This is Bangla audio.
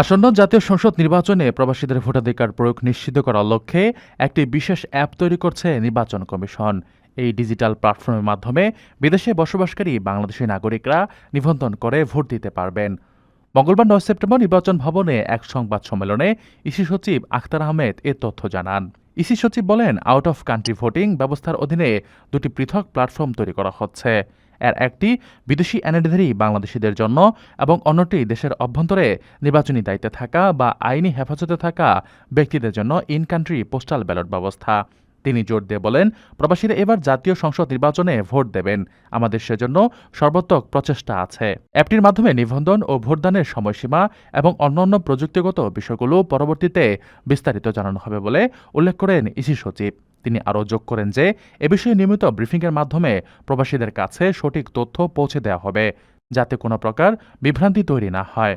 আসন্ন জাতীয় সংসদ নির্বাচনে প্রবাসীদের ভোটাধিকার প্রয়োগ নিশ্চিত করার লক্ষ্যে একটি বিশেষ অ্যাপ তৈরি করছে নির্বাচন কমিশন। এই ডিজিটাল প্ল্যাটফর্মের মাধ্যমে বিদেশে বসবাসকারী বাংলাদেশের নাগরিকরা নিবন্ধন করে ভোট দিতে পারবেন। মঙ্গলবার নয় সেপ্টেম্বর নির্বাচন ভবনে এক সংবাদ সম্মেলনে ইসি সচিব আখতার আহমেদ এ তথ্য জানান। ইসি সচিব বলেন আউট অফ কান্ট্রি ভোটিং ব্যবস্থার অধীনে দুটি পৃথক প্ল্যাটফর্ম তৈরি করা হচ্ছে। এর একটি বিদেশি এনআইডিধারী বাংলাদেশিদের জন্য এবং অন্যটি দেশের অভ্যন্তরে নির্বাচনী দায়িত্বে থাকা বা আইনি হেফাজতে থাকা ব্যক্তিদের জন্য ইন কান্ট্রি পোস্টাল ব্যালট ব্যবস্থা। তিনি জোর দিয়ে বলেন, প্রবাসীরা এবার জাতীয় সংসদ নির্বাচনে ভোট দেবেন। আমাদের সেজন্য সর্বাত্মক প্রচেষ্টা আছে। অ্যাপটির মাধ্যমে নিবন্ধন ও ভোটদানের সময়সীমা এবং অন্যান্য প্রযুক্তিগত বিষয়গুলো পরবর্তীতে বিস্তারিত জানানো হবে বলে উল্লেখ করেন ইসি সচিব। তিনি আরও যোগ করেন যে, এ বিষয়ে নিয়মিত ব্রিফিংয়ের মাধ্যমে প্রবাসীদের কাছে সঠিক তথ্য পৌঁছে দেওয়া হবে, যাতে কোনো প্রকার বিভ্রান্তি তৈরি না হয়।